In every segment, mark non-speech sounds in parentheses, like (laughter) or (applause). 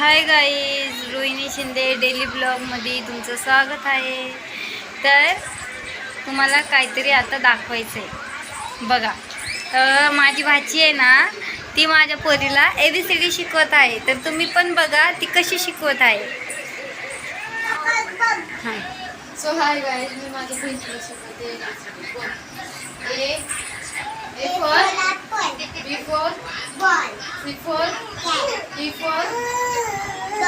Hi guys Rohini Shinde daily ब्लॉगमध्ये तुमचं स्वागत आहे. तर तुम्हाला काहीतरी आता दाखवायचं आहे बघा तर माझी भाची आहे ना ती माझ्या पोरीला ए बी सी डी शिकवत आहे. तर तुम्ही पण बघा ती कशी शिकवत आहे. सो हाय गाईज मी माझ्या बहिणीला शिकवते. A A for B for C for E for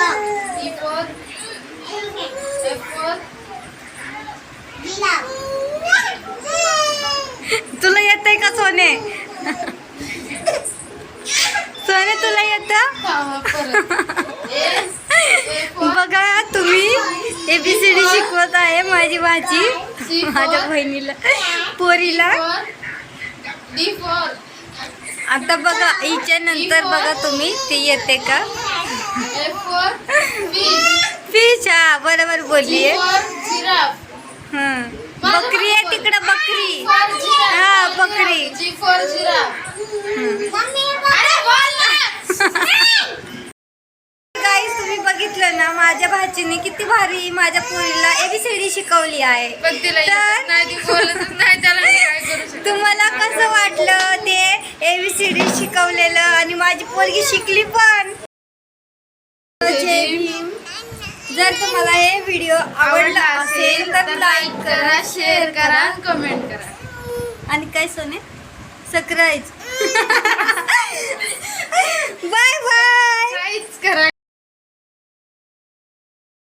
E for F for तुला येत आहे का सोने? सोने तुला येतं? बघा तुम्ही ए बी सी डी शिकवत आहे माझी भाजी माझ्या बहिणीला पोरीला. आता बघा हिच्या नंतर बघा तुम्ही ते येते का? फिश हा बरोबर हं. बकरी आहे तिकडं बकरी. हा बकरी. गाईस तुम्ही बघितलं ना माझ्या भाचीने किती भारी माझ्या पोरीला एबीसीडी शिकवली आहे. तुम्हाला कसं वाटलं ते एबीसीडी शिकवलेलं? आणि माझी पोरगी शिकली पण. जर तुम्हाला हे व्हिडिओ आवडला असेल तर लाईक करा शेअर करा. कमेंट करा. आणि काय सोने? सकराईज (laughs)